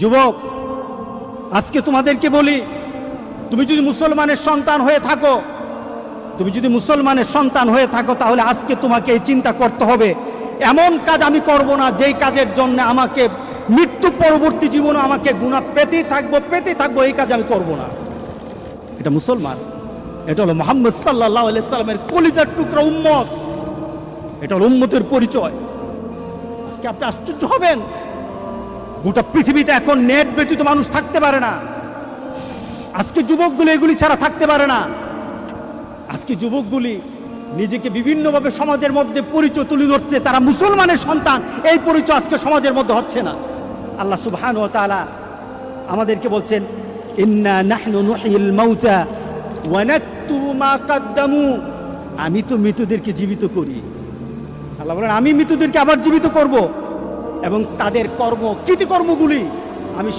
যুবক, আজকে তোমাদেরকে বলি, তুমি যদি মুসলমানের সন্তান হয়ে থাকো, তুমি যদি মুসলমানের সন্তান হয়ে থাকো, তাহলে আজকে তোমাকে এই চিন্তা করতে হবে। এমন কাজ আমি করব না, যেই কাজের জন্য আমাকে মৃত্যু পরবর্তী জীবনে আমাকে গুণা পেতেই থাকব পেতে থাকব, এই কাজ আমি করব না। এটা মুসলমান, এটা হলো মোহাম্মদ সাল্লাহ সাল্লামের কলিজার টুকরা উম্মত, এটা হলো উম্মতের পরিচয়। আজকে আপনি আশ্চর্য হবেন গোটা পৃথিবীতে এখন নেট ব্যতীত মানুষ থাকতে পারে না। আজকে যুবকগুলি এগুলি ছাড়া থাকতে পারে না। আজকে যুবকগুলি নিজেকে বিভিন্নভাবে সমাজের মধ্যে পরিচয় তুলে ধরছে, তারা মুসলমানের সন্তান, এই পরিচয় আজকে সমাজের মধ্যে হচ্ছে না। আল্লাহ সুবহান ও আমাদেরকে বলছেন আমি তো মৃতদেরকে জীবিত করি। আল্লাহ বলেন, আমি মৃতদেরকে আবার জীবিত করব। এবং তাদের কর্ম কৃতিকর্মগুলি আমি